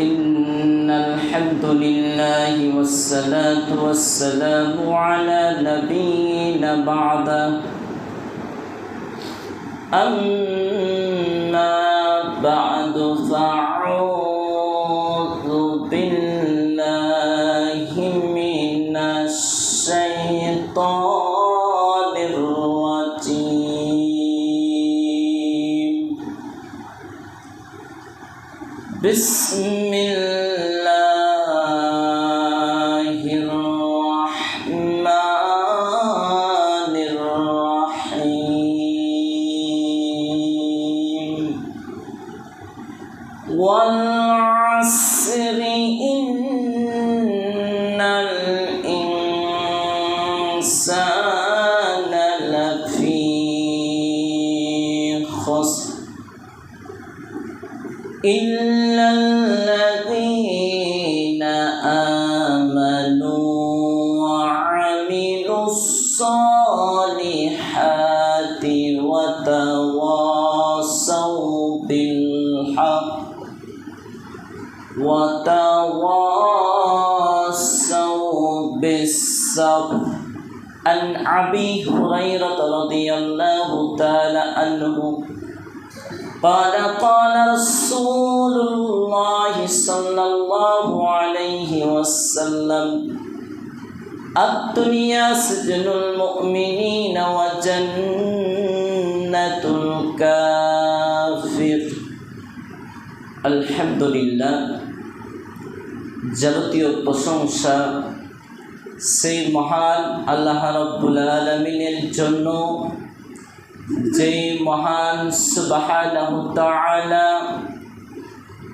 إن الحمد لله والصلاة والسلام على نبينا بعد. أما بعد فأعوذ بالله من الشيطان الرجيم. بسم والعصر أبي هريرة رضي الله تعالى عنه قال قال رسول الله صلى الله عليه وسلم الدنيا سجن المؤمنين وجنة الكافر الحمد لله যাবতীয় প্রশংসা সেই মহান আল্লাহ রব্বুল আলমিনের জন্য, যেই মহান তাআলা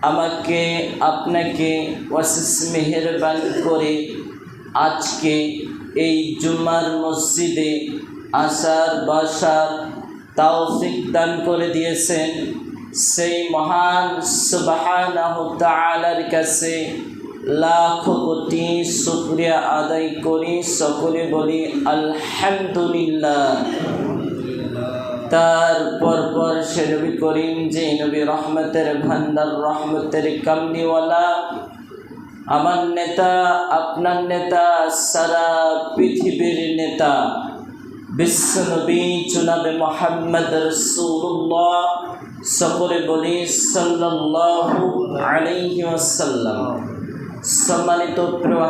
আমাকে, আপনাকে ওয়াসিস মেহেরবান করে আজকে এই জুমার মসজিদে আসার, বাসার তৌফিক দান করে দিয়েছেন। সেই মহান তাআলার কাছে লাখ কোটি শুক্রিয়া আদায় করি, সকলে বলি আলহামদুলিল্লাহ। তার পর সে নবী করিম যে নবী রহমতের ভান্ডার, রহমতের কামনিওয়ালা আমার নেতা, আপনার নেতা, সারা পৃথিবীর নেতা বিশ্বনবী চুনাবে মোহাম্মদ রসুল্লাহ সকলে বলি সাল্লাল্লাহু আলাইহি ওয়াসাল্লাম। সম্মানিত প্রিয়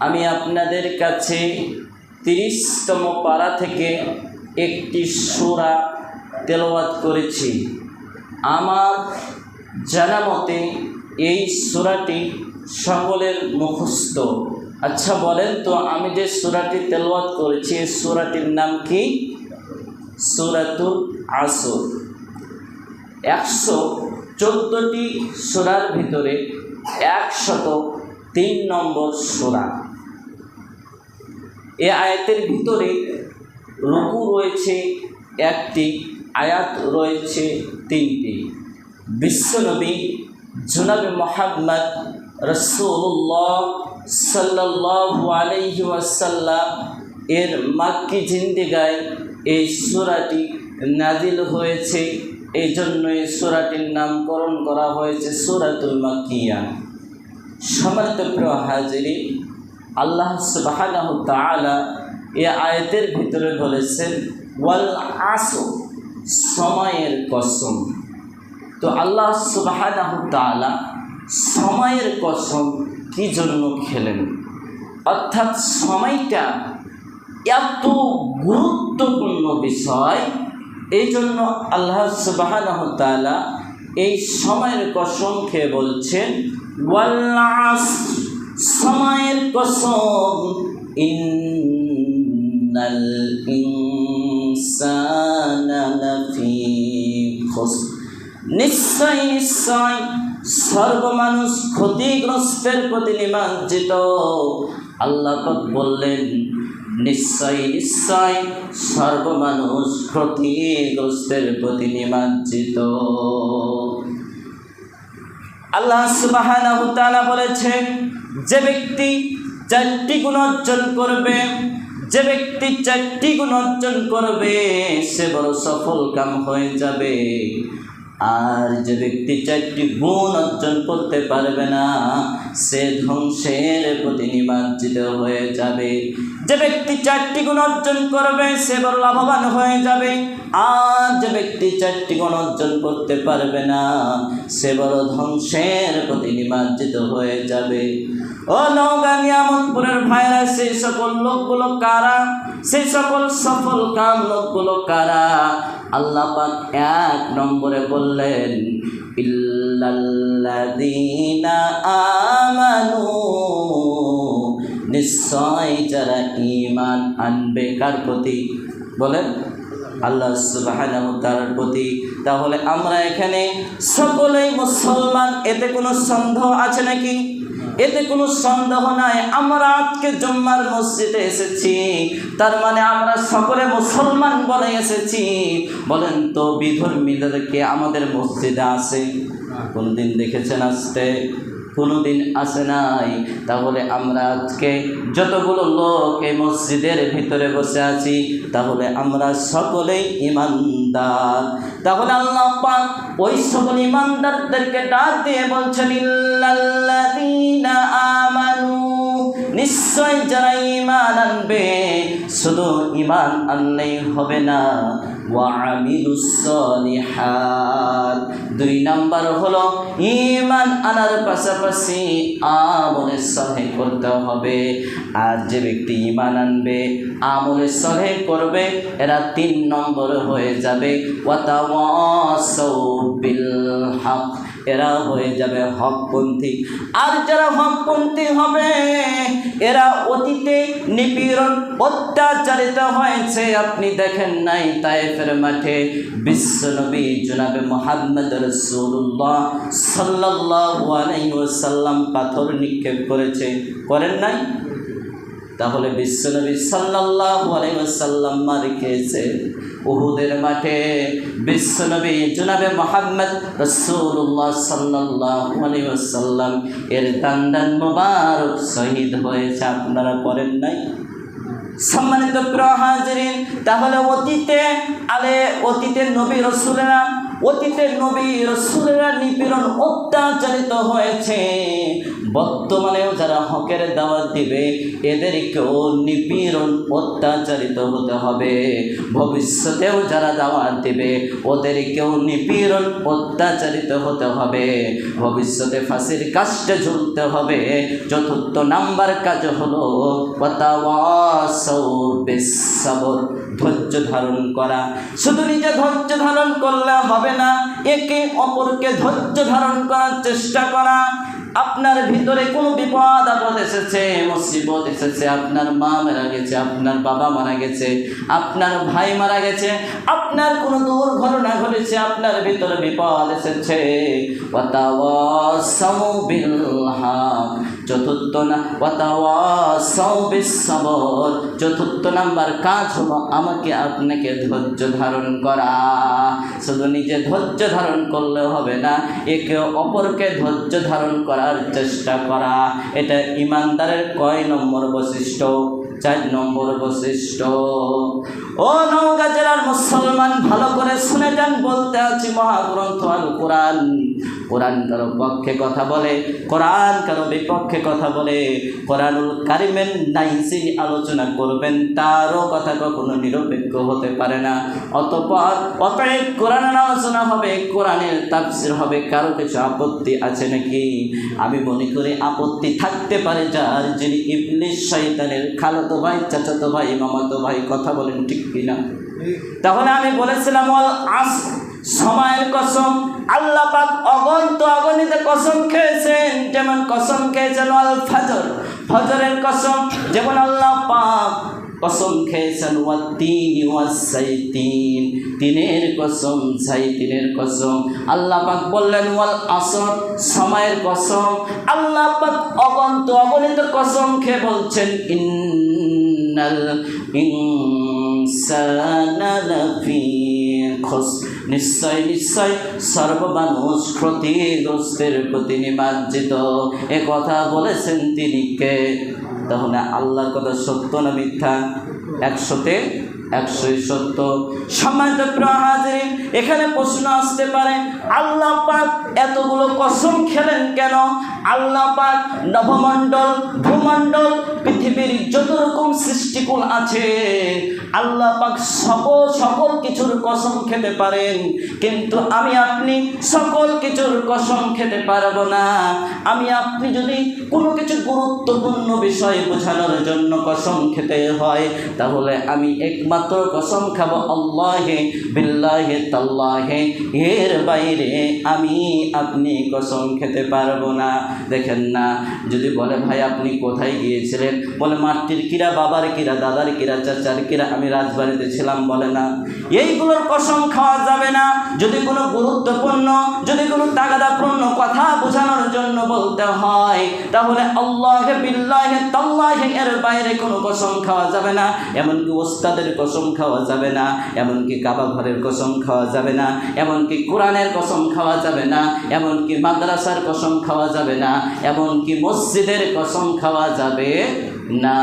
আমি আপনাদের কাছে তিরিশতম পাড়া থেকে একটি সুরা তেলাওয়াত করেছি। আমার জানা মতে এই সুরাটি সকলের মুখস্থ। আচ্ছা বলেন তো, আমি যে সুরাটি তেলাওয়াত করেছি, এই সুরাটির নাম কি? সুরাতুল আসর। একশো চোদ্দোটি সুরার ভিতরে একশত তিন নম্বর সুরা। এ আয়াতের ভিতরে রুকু রয়েছে একটি, আয়াত রয়েছে তিনটি। বিশ্বনবী জুনাবি মোহাম্মদ রসুল্লাহ আলাইহি ওয়াসাল্লাম এর মাক্কি জিন্দিগায় এই সুরাটি নাজিল হয়েছে। এই জন্য এই সুরাটির নামকরণ করা হয়েছে সুরাতুল মাকিয়া। সমান্ত প্রিয় হাজিরি, আল্লাহ তাআলা এ আয়তের ভিতরে বলেছেন, ওয়াল আসো সময়ের কসম। তো আল্লাহ তাআলা সময়ের কসম কি জন্য খেলেন? অর্থাৎ সময়টা এত গুরুত্বপূর্ণ বিষয় এই জন্য আল্লাহ তাআলা এই সময়ের কসম খেয়ে বলছেন ওয়াল্লাস সময়ের কসম। নিশ্চয় নিশ্চয়, সর্বমানুষ ক্ষতিগ্রস্তের প্রতি নিমজ্জিত। আল্লাহ বললেন নিশ্চয় নিশ্চয় সর্বমানুষ ক্ষতিগ্রস্তের প্রতি নিমজ্জিত। আল্লাহ সুবহানাহু তাআলা বলেছেন, যে ব্যক্তি চারটি গুণ অর্জন করবে, যে ব্যক্তি চারটি গুণ অর্জন করবে, সে বড় সফল কাম হয়ে যাবে। আর যে ব্যক্তি চারটি গুণ অর্জন করতে পারবে না, সে ধ্বংসের প্রতি নিমার্জিত হয়ে যাবে। যে ব্যক্তি চারটি গুণ অর্জন করবে, সে বড় লাভবান হয়ে যাবে। আর যে ব্যক্তি চারটি গুণ অর্জন করতে পারবে না, সে বড় ধ্বংসের প্রতি নিমার্জিত হয়ে যাবে। ও নওগাঁ নিয়ামতপুরের ভাইরা, সেই সকল লোকগুলো কারা? সেই সকল সফল কাম লোকগুলো কারা? আল্লাহ পাক এক নম্বরে বললেন, ইল্লাল্লাযীনা আমানু নিশ্চয় যারা ঈমান আনবে, কার প্রতি? বলেন, আল্লাহ তাআলার প্রতি। তাহলে আমরা এখানে সকলেই মুসলমান, এতে কোনো সন্দেহ আছে নাকি? এতে কোনো সন্দেহ নাই। আমরা আজকে জম্মার মসজিদে এসেছি। তার মানে আমরা সকলে মুসলমান বলে এসেছি। বলেন তো বিধর্মীদেরকে আমাদের মসজিদে আসে কোনদিন দেখেছেন আসতে কোনোদিন আসে নাই। তাহলে আমরা আজকে যতগুলো লোক এই মসজিদের ভিতরে বসে আছি, তাহলে আমরা সকলেই ইমানদার। তাহলে আল্লাহ পাক ওই সকল ইমানদারদেরকে ডাক দিয়ে বলছেন নিশ্চয় যারা ইমান আনবে, শুধু ইমান আনলেই হবে না। ওয়ামিলুস সলিহাত দুই নাম্বার হলো ইমান আনার পাশাপাশি আমলে সহে করতে হবে। আর যে ব্যক্তি ইমান আনবে আমলে সহে করবে, এরা তিন নম্বর হয়ে যাবে। ওয়াতাওয়াসাউ বিল হক। এরা হয়ে যাবে হকপন্থী। আর যারা হকপন্থী হবে, এরা অতীতে নিপীড়ন অত্যাচারিত হয়েছে, আপনি দেখেন নাই তাইফের মাঠে। বিশ্বনবী জনাবে মোহাম্মদ রসুল্লাহ সাল্লাল্লাহু আলাইহি ওয়াসাল্লাম পাথর নিক্ষেপ করেছে। করেন নাই? তাহলে বিশ্বনবী সাল্লাল্লাহু আলাইহি ওয়াসাল্লাম মার খেয়েছে উহুদের মাঠে বিশ্বনবী জনাবে মোহাম্মদ রাসূলুল্লাহ সাল্লাল্লাহু আলাইহি এর দান্দান মোবারক শহীদ হয়েছে আপনারা করেন নাই? সম্মানিত প্রহাজরিন তাহলে অতীতে আলে অতীতের নবী রসুলেরা অতীতের নবী রসুলেরা নিপীড়ন অত্যাচারিত হয়েছে। বর্তমানেও যারা হকের দাওয়াত দিবে, এদেরকেও নিপীড়ন অত্যাচারিত হতে হবে। ভবিষ্যতেও যারা দাওয়াত দিবে, ওদেরকেও নিপীড়ন অত্যাচারিত হতে হবে। ভবিষ্যতে ফাঁসির কাজটা ঝুলতে হবে। চতুর্থ নাম্বার কাজ হলো, ওয়াতাওয়াসাউ বিসসাবর। ধৈর্য ধারণ করা। শুধু নিজে ধৈর্য ধারণ করলে হবে না, একে অপরকে ধৈর্য ধারণ করার চেষ্টা করা। আপনার ভিতরে কোনো বিপদ আপদ এসেছে, মুসিবত এসেছে, আপনার মা মারা গেছে, আপনার বাবা মারা গেছে, আপনার ভাই মারা গেছে, আপনার কোনো দুর্ঘটনা ঘটেছে, আপনার ভিতরে বিপদ এসেছে। চতুর্থ না ওয়াতাওয়াসাউ বিস সবর চতুর্থ নাম্বার কাজ হলো আমাকে আপনাকে ধৈর্য ধারণ করা। শুধু নিজে ধৈর্য ধারণ করলে হবে না, একে অপরকে ধৈর্য ধারণ করার চেষ্টা করা। এটা ইমানদারের কয় নম্বর বৈশিষ্ট্য? চার নম্বর বৈশিষ্ট্য। ও নওগাঁ জেলার মুসলমান, ভালো করে শুনে যান, বলতে আছি মহাগ্রন্থ আল কোরআন কোরআন কারও পক্ষে কথা বলে কোরআন কারও বিপক্ষে কথা বলে কোরআনুল কারিমের নাইসিন আলোচনা করবেন তারও কথা কখনো নিরপেক্ষ হতে পারে না। অতপর অতএব কোরআনের আলোচনা হবে কোরআনের তাফসির হবে কারও কিছু আপত্তি আছে নাকি? আমি মনে করি আপত্তি থাকতে পারে যার যিনি ইবলিশ শয়তানের খালাতো ভাই চাচাতো ভাই মামাতো ভাই কথা বলেন ঠিক কিনা? তাহলে আমি বলেছিলাম আস সময়ের কসম আল্লাহ পাক অগন্ত অগণিত কসম খেয়েছেন, যেমন কসম খেয়েছেন অল ফজর ফজরের কসম, যেমন আল্লাহ পাক কসম খেয়েছেন ওয়া তিন ওয়া সাইতিন তিনের কসম, সাইতিনের কসম। আল্লাহ পাক বললেন ওয়াল আসর সময়ের কসম। আল্লাহ পাক অগন্ত অগণিত কসম খেয়ে বলছেন, ইন্নাল ইনসানা লাফি খোস নিশ্চয় নিশ্চয় সর্বমানুষ ক্ষতিগ্রস্তের প্রতি নিমার্জিত। এ কথা বলেছেন তিনি কে? তাহলে আল্লাহর কথা সত্য না মিথ্যা? একশোতে একশোই সত্য। সম্মানিত প্রাহাজির এখানে প্রশ্ন আসতে পারে, আল্লাহ পাক এতগুলো কসম খেলেন কেন? আল্লাহ পাক নভমণ্ডল ভূমণ্ডল, পৃথিবীর যত রকম সৃষ্টিকুল আছে আল্লাহ পাক সকল সকল কিছুর কসম খেতে পারেন। কিন্তু আমি আপনি সকল কিছুর কসম খেতে পারব না। আমি আপনি যদি কোনো কিছু গুরুত্বপূর্ণ বিষয় বোঝানোর জন্য কসম খেতে হয়, তাহলে আমি একমাত্র কসম খাব আল্লাহে, বিল্লাহে তাল্লাহে। এর বাইরে আমি আপনি কসম খেতে পারব না। দেখেন না। যদি বলে, ভাই, আপনি কোথায় গিয়েছিলেন? বলে, মাটির কিরা, বাবার কিরা, দাদার কিরা, চাচার কিরা, আমি রাজবাড়িতে ছিলাম, বলে না। এইগুলোর কসম খাওয়া যাবে না। যদি কোনো গুরুত্বপূর্ণ, যদি কোনো তাগাদাপূর্ণ কথা বোঝানোর জন্য বলতে হয়, তাহলে আল্লাহে বিল্লাহে তাল্লাহে এর বাইরে কোনো কসম খাওয়া যাবে না। এমনকি ওস্তাদের কসম খাওয়া যাবে না। এমনকি কাবা ঘরের কসম খাওয়া যাবে না। এমনকি কোরআনের কসম খাওয়া যাবে না। এমনকি মাদ্রাসার কসম খাওয়া যাবে না। এমনকি মসজিদের কসম খাওয়া যাবে না।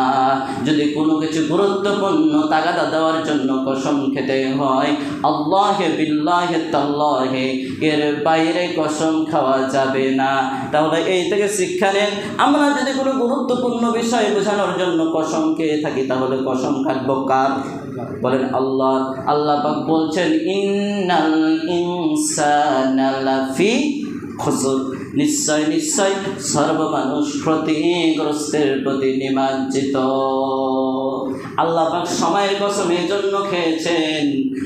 যদি কোনো কিছু গুরুত্বপূর্ণ তাগাদা দেওয়ার জন্য কসম খেতে হয়, আল্লাহে বিল্লাহে তাল্লাহে এর বাইরে কসম খাওয়া যাবে না। তাহলে এই থেকে শিক্ষা নেন, আমরা যদি কোনো গুরুত্বপূর্ণ বিষয় বোঝানোর জন্য কসম খেয়ে থাকি, তাহলে কসম খাটবো কার? বলেন আল্লাহ। আল্লাহ বলছেন, ইন্নাল ইনসানা লাফি খসর। নিশ্চয় নিশ্চয় সর্বমানুষ ক্ষতিগ্রস্তের প্রতি নিমাজ্জিত আল্লাহ পাক সময়ের কসম এই জন্য খেয়েছেন।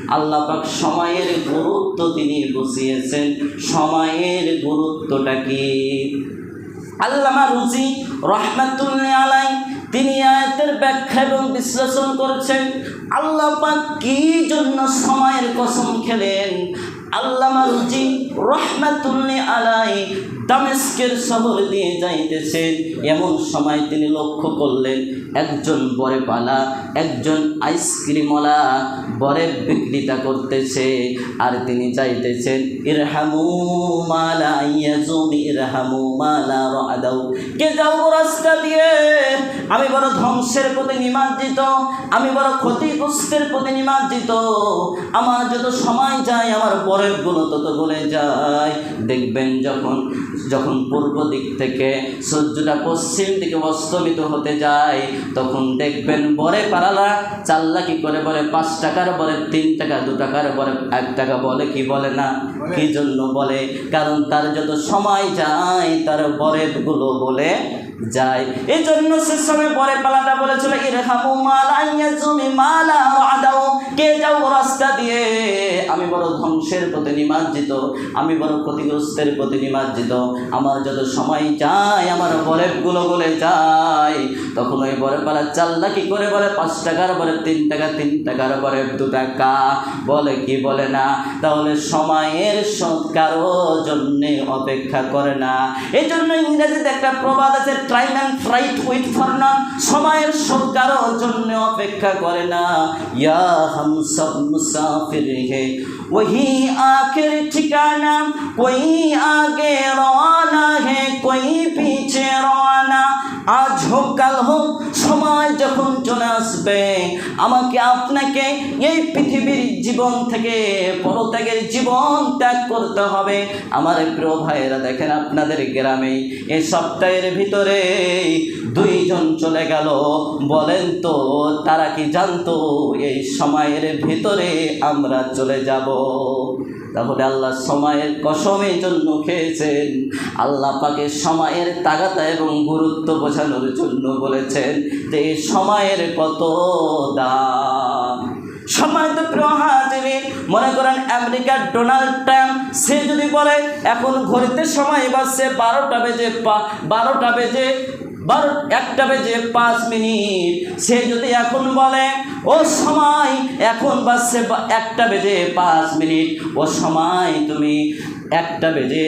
আল্লাহ পাক সময়ের গুরুত্ব তিনি বুঝিয়েছেন। সময়ের গুরুত্বটা কি? আল্লামা রুজি রহমাতুল্লাহ আলাই তিনি আয়াতের ব্যাখ্যা এবং বিশ্লেষণ করেছেন আল্লাহ পাক কি জন্য সময়ের কসম খেলেন? আল্লামা রুজি রহমাতুল্লাহ আলাই দামেস্কের শহর দিয়ে যাইতেছেন। এমন সময় তিনি লক্ষ্য করলেন, একজন বরে পালা একজন আইসক্রিমওয়ালা বরের বিক্রিতা করতেছে। আর তিনি যাইতেছেন, ইরহামু মালা ইয়াজুমি, ইরহামু মালা রাদাউ। কে যাও রাস্তা দিয়ে? আমি বড় ধ্বংসের প্রতি নিমাজ্জিত, আমি বড় ক্ষতিগ্রস্তের প্রতি নিমাজ্জিত। আমার যত সময় যায়, আমার পরেরগুলো তত বলে যায়। দেখবেন যখন যখন পূর্ব দিক থেকে সূর্যটা পশ্চিম দিকে অস্তমিত হতে যায় তখন দেখবেন বরে পারালা চাল্লা কি করে বলে পাঁচ টাকার বলে তিন টাকা দু টাকার বলে এক টাকা বলে কি বলে না? কি জন্য বলে? কারণ তার যত সময় যায় তার বরেগুলো বলে যায়। এই জন্য সে সময় পরে পালাটা বলেছিল, ইরহামু মালা ইয়াজুমি মালা আদাও কে যাও রাস্তা দিয়ে? আমি বড় ধ্বংসের প্রতি নিমাজ্জিত। আমি বড় ক্ষতিগ্রস্তের প্রতি নিমাজ্জিত। আমার যত সময় যায়, আমার বরেগুলো বলে যায়। তখন ওই বরে পালা চাল্লা কি করে বলে? পাঁচ টাকার বলে তিন টাকা, তিন টাকার বলে দু টাকা। বলে কি বলে না? তাহলে সময়ের সৎ কারও জন্যে অপেক্ষা করে না। এই জন্য ইংরেজিতে একটা প্রবাদ আছে crime and fright with for none সময়ের সরকার জন্য অপেক্ষা করে না। ইয়া হাম সব মুসাফির হে वही आखिर ठिकाना कोई आगे रवाना है कोई पीछे रवाना আজ হোক কাল হোক সময় যখন চলে আসবে আমাকে আপনাকে এই পৃথিবীর জীবন থেকে পরত্যাগের জীবন ত্যাগ করতে হবে আমার প্রিয় ভাইয়েরা দেখেন আপনাদের গ্রামে এই সপ্তাহের ভিতরে দুইজন চলে গেল বলেন তো তারা কি জানতো এই সময়ের ভিতরে আমরা চলে যাব তাহলে আল্লাহ সময়ের কসমের জন্য খেয়েছেন। আল্লাহ পাকে সময়ের তাগাতা এবং গুরুত্ব বোঝানোর জন্য বলেছেন যে সময়ের কত দাম সময় তো প্রিয় মনে করেন আমেরিকার ডোনাল্ড ট্রাম্প, সে যদি বলে, এখন ঘড়িতে সময় বাজছে বারোটা বেজে বারোটা বেজে বারো একটা বেজে পাঁচ মিনিট। সে যদি এখন বলে, ও সময়, এখন বাজছে একটা বেজে পাঁচ মিনিট। ও সময়, তুমি একটা বেজে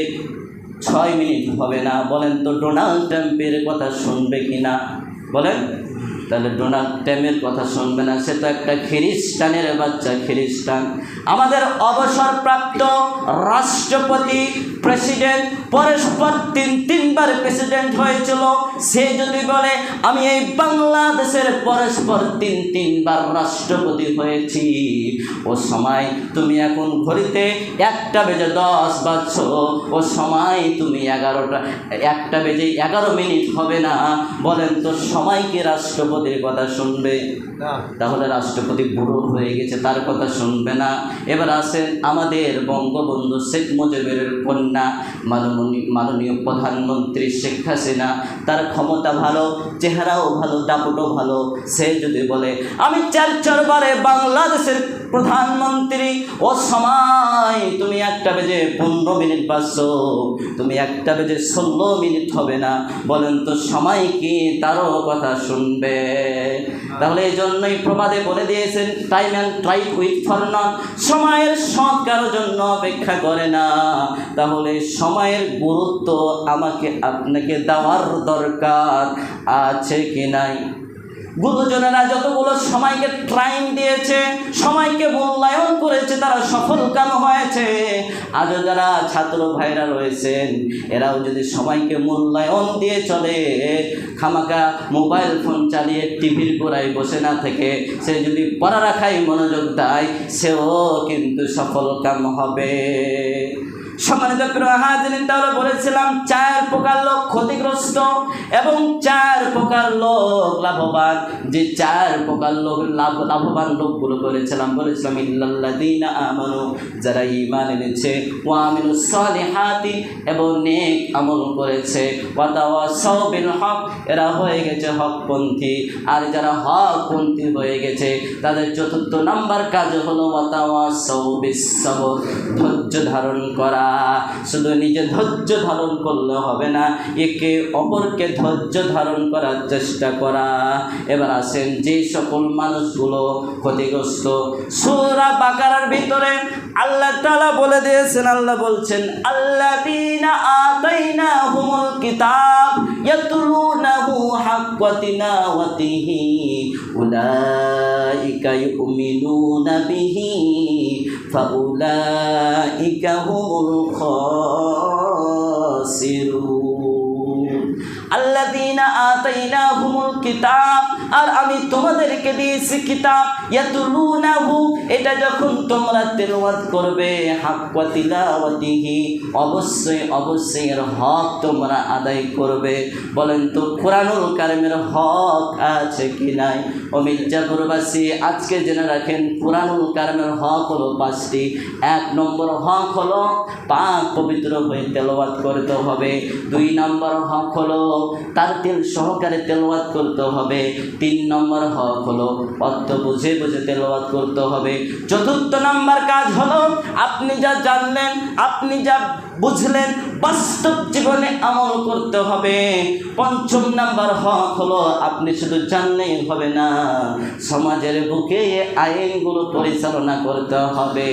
ছয় মিনিট হবে না। বলেন তো, ডোনাল্ড ট্রাম্পের কথা শুনবে কি না বলেন। তাহলে ডোনাল্ড ট্রাম্পের কথা শুনবে না। সে তো একটা খ্রিস্টানের বাচ্চা, খ্রিস্টান। আমাদের অবসরপ্রাপ্ত রাষ্ট্রপতি, প্রেসিডেন্ট, পরস্পর তিন, তিনবার প্রেসিডেন্ট হয়েছিল। সে যদি বলে, আমি এই বাংলাদেশের পরস্পর তিন, তিনবার রাষ্ট্রপতি হয়েছি, ও সময় তুমি এখন ঘড়িতে একটা বেজে দশ বাজছ, ও সময় তুমি এগারোটা, একটা বেজে এগারো মিনিট হবে না। বলেন তো সময় কি রাষ্ট্রপতির কথা শুনবে তাহলে রাষ্ট্রপতি বুড়ো হয়ে গেছে তার কথা শুনবে না। এবার আসেন আমাদের বঙ্গবন্ধু শেখ মুজিবের কন্যা মাননীয় মাননীয় প্রধানমন্ত্রী শেখ হাসিনা। তার ক্ষমতা ভালো চেহারাও ভালো দাপটও ভালো। সে যদি বলে আমি চার চারবারে বাংলাদেশের প্রধানমন্ত্রী ও সময় তুমি একটা বেজে পনেরো মিনিট বাঁচছ তুমি একটা বেজে ষোলো মিনিট হবে না। বলেন তো সময় কি? তারও কথা শুনবে। তাহলে এই জন্যই প্রবাদে বলে দিয়েছেন টাইম অ্যান্ড ট্রাইট উইথ ফর নট সময়ের সৎ কারোর জন্য অপেক্ষা করে না। তাহলে সময়ের গুরুত্ব আমাকে, আপনাকে দেওয়ার দরকার আছে কি নাই? গুরুজনেরা যতগুলো সময়কে ট্রাইম দিয়েছে, সময়কে মূল্যায়ন করেছে, তারা সফল কাম হয়েছে? আজও যারা ছাত্র ভাইরা রয়েছেন, এরাও যদি সময়কে মূল্যায়ন দিয়ে চলে খামাকা মোবাইল ফোন চালিয়ে টিভির গোড়ায় বসে না থেকে, সে যদি পড়ালেখায় মনোযোগ দেয়, সেও কিন্তু সফল কাম হবে। সম্মানিত হাজিরিন, তাহলে বলেছিলাম চার প্রকার লোক ক্ষতিগ্রস্ত এবং চার প্রকার লোক লাভবান। যে চার প্রকার লোক লাভ লাভবান লোকগুলো বলেছিলাম বলেছিলাম, ইল্লাল্লাযীনা আমানু যারা ঈমান এনেছে, ওয়া আমিলুস সালিহাতি এবং নেক আমল করেছে। ওয়া তাওয়াসাউ বিল হক, এরা হয়ে গেছে হকপন্থী। আর যারা হকপন্থী হয়ে গেছে, তাদের চতুর্থ নাম্বার কাজ হলো, ওয়া তাওয়াসাউ বিস সবর ধৈর্য ধারণ করা। শুধু নিজে ধৈর্য ধারণ করলে হবে না, একে অপরকে ধৈর্য ধারণ করার চেষ্টা করা। এবার আসেন যে সকল মানুষগুলো ক্ষতিগ্রস্ত, সোরা বাকারার ভিতরে আল্লাহ তালা বলে দিয়েছেন, আল্লাহ বলছেন আল্লাহ কিতাব ইয়াতলুনাহু হাক্কা তিলাওয়াতিহি উলাইকা ইউমিনুনা বিহি ফাউলাইকা হুমুল খাসিরুন আল্লাযীনা আতাইনাহুমুল কিতাব, আর আমি তোমাদেরকে দিয়েছি কিতাব, ইয়াতুলুনাহু, এটা যখন তোমরা তেলাওয়াত করবে, হাক্কা তিলাওয়াতিহি, অবশ্যই অবশ্যই এর হক তোমরা আদায় করবে। বলেন তো, কোরআনুল কারিমের হক আছে কি নাই? ও মির্জাপুরবাসী আজকে জেনে রাখেন, কোরআনুল কারিমের হক হলো পাঁচটি। এক নম্বর হক হলো পাক পবিত্র হয়ে তেলাওয়াত করতে হবে। দুই নম্বর হক হলো তার তেল সহকারে তেলওয়াত করতে হবে। তিন নম্বর হক হলো, অর্থ বুঝে বুঝে তেলওয়াত করতে হবে। চতুর্থ নম্বর কাজ হলো, আপনি যা জানলেন, আপনি যা বুঝলেন, বাস্তব জীবনে আমল করতে হবে। পঞ্চম নাম্বার হক হলো, আপনি শুধু জানলেই হবে না, সমাজের বুকে আইনগুলো পরিচালনা করতে হবে।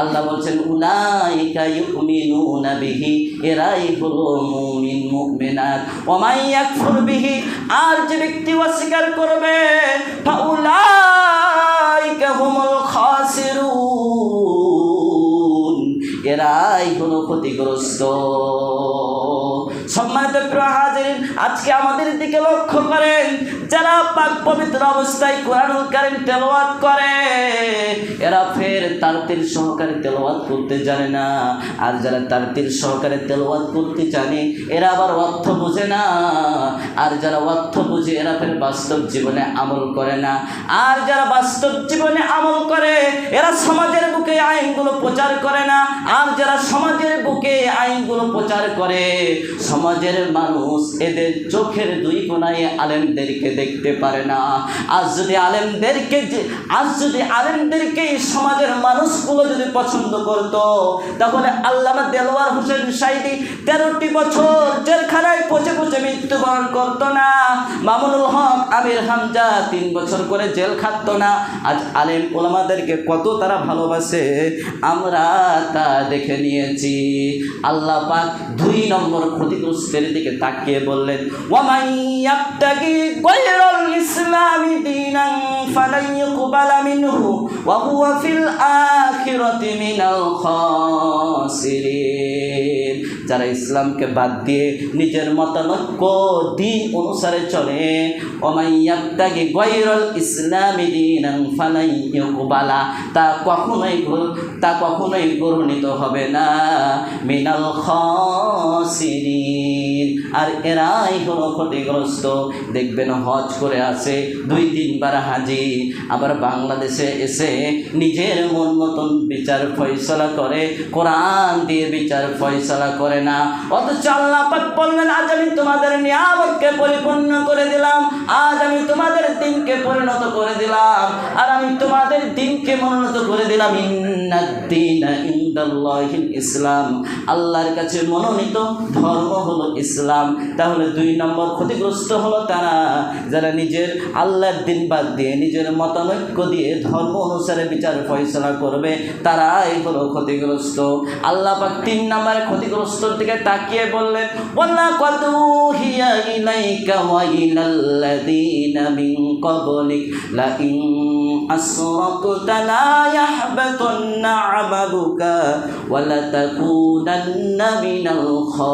আল্লাহ বলছেন, উলাইকা ইউমিনুনা বিহি এরাই হলো মুমিন, মুমিনাত। ওমাই ইয়াকফুর বিহি, আর যে ব্যক্তি অস্বীকার করবে ক্ষতিগ্রস্ত সম্মানিত প্রিয় হাজিরিন আজকে আমাদের দিকে লক্ষ্য করেন যারা পাক পবিত্র অবস্থায় কোরআনুল কারিম তেলাওয়াত করে, এরা ফের তারতির সহকারে তেলাওয়াত করতে জানে না। আর যারা তারতির সহকারে তেলাওয়াত করতে জানে, এরা আবার অর্থ বোঝে না। আর যারা অর্থ বুঝে, এরা ফের বাস্তব জীবনে আমল করে না। আর যারা বাস্তব জীবনে আমল করে, এরা সমাজের বুকে আইনগুলো প্রচার করে না। আর যারা সমাজের বুকে আইনগুলো প্রচার করে, সমাজের মানুষ এদের চোখের দুই কোনায় আলেমদেরকে দেখতে পারে না। আজ যদি আলেমদেরকে আজ যদি আলেমদেরকে এই সমাজের মানুষগুলো যদি পছন্দ করত, তাহলে আল্লামা দেলোয়ার হোসেন সাইদি তেরোটি বছর জেলখানায় পচে পচে মৃত্যুবরণ করতো না। মামুনুল হক, আমির হামজা তিন বছর করে জেল খাটতো না। আজ আলেম ওলামাদেরকে কত তারা ভালোবাসে, আমরা তা দেখে নিয়েছি। আল্লাহ পাক দুই নম্বর ক্ষতিগ্রস্তের দিকে তাকিয়ে বললেন ওয়ামাইয়াবতাগি গায়রাল ইসলামি দীনান ফালান ইউকবালা মিনহু ওয়া হুয়া ফিল আখিরাতি মিনাল খাসিরিন যারা ইসলামকে বাদ দিয়ে নিজের মতানৈক্য দিন অনুসারে চলে ওমাইয়াত্তাগি গৈরল ইসলামী দিন ফালাই ইউকবালা, তা কখনোই তা কখনোই গ্রহণিত হবে না, মিনাল খসিরিন। আর এরাই হলো ক্ষতিগ্রস্ত। দেখবেন হজ করে আছে দুই, তিনবার হাজি, আবার বাংলাদেশে এসে নিজের মন মতন বিচার ফয়সলা করে, কোরআন দিয়ে বিচার ফয়সলা করে না। অথচ আল্লাহ পাক বললেন, আজ আমি তোমাদের নিয়ামতকে পরিপূর্ণ করে দিলাম, আজ আমি তোমাদের দিনকে পরিণত করে দিলাম, আর আমি তোমাদের দিনকে মনোনীত করে দিলাম। ইন্নাদ্দিন ইন্দাল্লাহিল ইসলাম। আল্লাহর কাছে মনোনীত ধর্ম হলো ইসলাম। তাহলে দুই নম্বর ক্ষতিগ্রস্ত হলো তারা, যারা নিজের আল্লাহর দিন বাদ দিয়ে নিজের মতানৈক্য দিয়ে ধর্ম অনুসারে বিচার ফয়সলা করবে, তারাই হলো ক্ষতিগ্রস্ত। আল্লাহ পাক তিন নম্বরে ক্ষতিগ্রস্তর দিকে তাকিয়ে বললেন হিয়া أشركت لا يحبطن عملك ولتكونن من الخاسرين.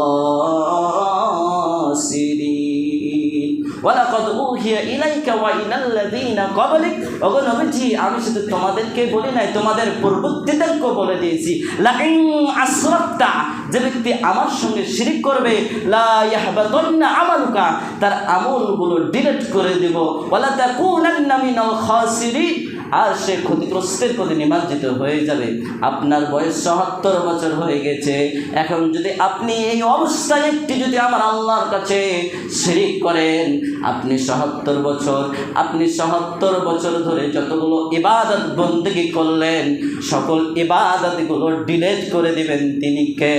ওয়ালাকাদ উহিয়া ইলাইকা ওয়া ইলাল্লাযীনা ক্বাবলিক। ওগো নবীজি, আমি শুধু তোমাদেরকে বলি নাই, তোমাদের পূর্ববর্তীদেরকে বলে দিয়েছি। লা লাইন আসরাক্তা যে ব্যক্তি আমার সঙ্গে শিরিক করবে, লা ইয়াহবাতান্না আমালুকা, তার আমলগুলো ডিলিট করে দেব। ওয়ালা তাকুনান্না মিনাল খাসিরিন। আর সে ক্ষতিগ্রস্তের প্রতি নিমজ্জিত হয়ে যাবে। আপনার বয়স সত্তর বছর হয়ে গেছে। এখন যদি আপনি এই অবস্থায় একটি যদি আমার আল্লাহর কাছে শিরিক করেন, আপনি সত্তর বছর, আপনি সত্তর বছর ধরে যতগুলো ইবাদত বন্দেগি করলেন, সকল ইবাদতগুলো ডিলেট করে দিবেন তিনি কে?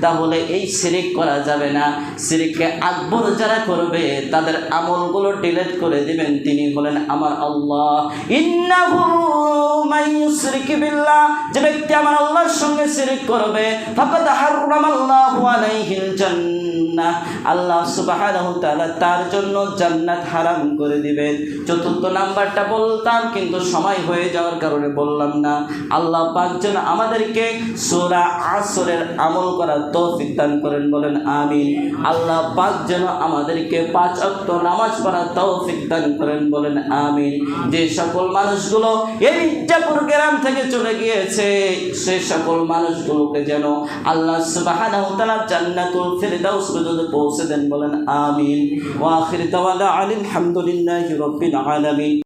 তাহলে এই শিরিক করা যাবে না। শিরিককে আকবর যারা করবে, তাদের আমলগুলো ডিলেট করে দিবেন। তিনি বলেন আমার আল্লাহ। বিল্লাহ যে ব্যক্তি আমার আল্লাহর সঙ্গে শিরিক করবে ফাকাদ হারামাল্লাহু আলাইহিল জান্নাহ। আল্লাহ সুবহানাহু তাআলা তার জন্য জান্নাত হারাম করে দিবেন। চতুর্থ নাম্বারটা বলতাম, কিন্তু সময় হয়ে যাওয়ার কারণে বললাম না। আল্লাহ পাক যেন আমাদেরকে সূরা আসরের আমল করার তৌফিক দান করেন, বলেন আমিন। আল্লাহ পাক যেন আমাদেরকে পাঁচ অক্ট নামাজ পড়ার তৌফিক দান করেন, বলেন আমিন। যে সকল মানুষগুলো এই মির্জাপুর গ্রাম থেকে চলে গিয়েছে, সে সকল মানুষগুলোকে যেন আল্লাহ তাআলা জান্নাতুল ফিরদাউস পর্যন্ত পৌঁছে দেন বলেন আমিন। ওয়া আখির দাওয়ানা আলহামদুলিল্লাহি রাব্বিল আলামিন।